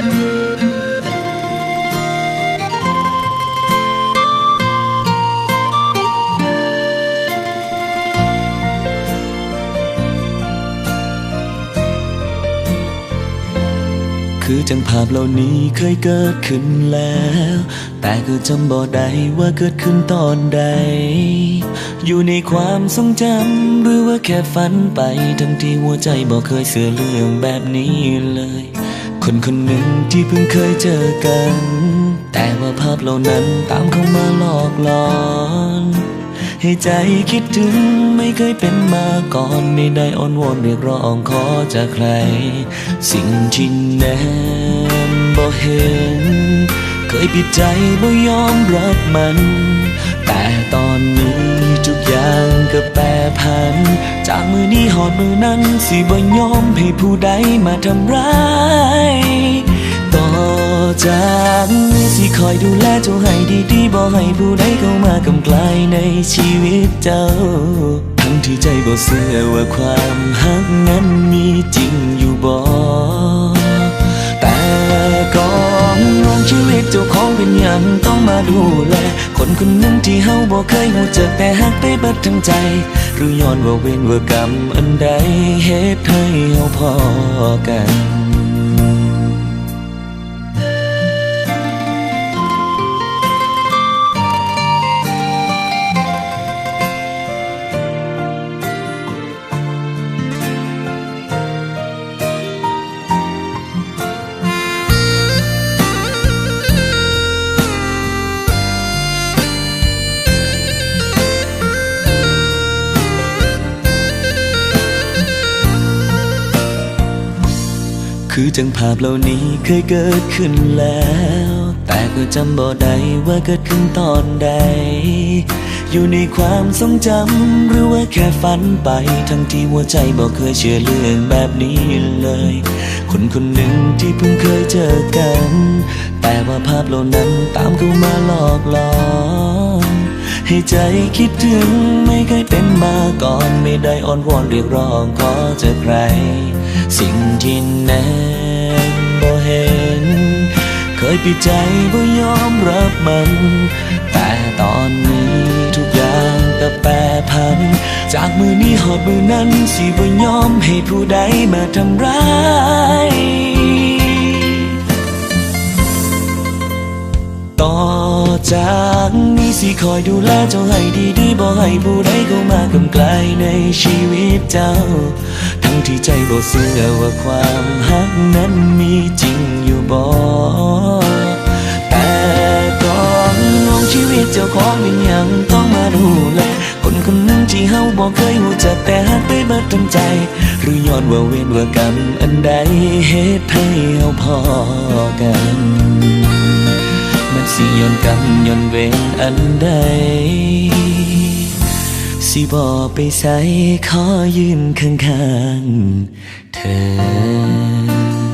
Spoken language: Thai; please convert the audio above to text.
คือจังภาพเหล่านี้เคยเกิดขึ้นแล้ว แต่ก็จำบ่ได้ว่าเกิดขึ้นตอนใด อยู่ในความทรงจำหรือว่าแค่ฝันไป ทั้งที่หัวใจบ่เคยเสือเรื่องแบบนี้เลย คนคนหนึ่งที่เพิ่งเคยเจอกัน แต่ว่าภาพเหล่านั้นตามเข้ามาหลอกหลอน ให้ใจคิดถึงไม่เคยเป็นมาก่อนไม่ได้อ้อนวอนเรียกร้องขอจากใคร สิ่งที่แนมบ่เห็น เคยปิดใจบ่ยอมรับมัน แต่ตอนนี้ทุกอย่างก็แปรผัน จากมือนี้หอดมือนั้นสิบ่ยอมให้ผู้ใดมาทำร้าย ต่อจากนี้สิคอยดูแลเจ้าให้ดีๆบ่ให้ผู้ใดเข้ามากำกลายในชีวิตเจ้า ทั้งที่ใจบ่เสื่อว่าความหักนั้นมีจริงอยู่บ่ ของเป็นต้องมาดูแล คนคนหนึ่งที่เฮาบ่เคยหูจักแต่หักไปเบิดทั้งใจหรือย้อนว่าเวรว่ากรรมอันใดเหตุให้เฮาพอกัน คือจังภาพเหล่านี้เคยเกิดขึ้นแล้ว แต่ก็จำบ่ได้ว่าเกิดขึ้นตอนใด อยู่ในความทรงจำหรือว่าแค่ฝันไป ทั้งที่หัวใจบ่เคยเชื่อเรื่องแบบนี้เลย คนคนหนึ่งที่เพิ่งเคยเจอกัน แต่ว่าภาพเหล่านั้นตามเข้ามาหลอกหลอนให้ใจคิดถึงไม่เคยเป็นมาก่อน ไม่ได้อ้อนวอนเรียกร้องขอจากใคร สิ่งที่แนมบ่เห็น เคยปิดใจบ่ยอมรับมัน แต่ตอนนี้ทุกอย่างก็แปรผัน จากมือนี้หอดมือนั้นสิบ่ยอมให้ผู้ใดมาทำร้ายต่อจาก สิคอยดูแลเจ้าให้ดีๆบ่ให้ผู้ใดเข้ามากำไกลในชีวิตเจ้า ทั้งที่ใจบ่เชื่อว่าความหักนั้นมีจริงอยู่บ่แต่ก่อนมองชีวิตเจ้าของเป็นอย่างต้องมาดูแลคนคนหนึ่งที่เฮาบ่เคยหูจักแต่หักไปเบิดทั้งใจ หรือย้อนว่าเวรว่ากรรมอันใดเหตุให้เฮาพอกัน มันสิย้อนกรรมย้อนเวรอันใด สิบอไปใส่ขอยืนข้างๆเธอ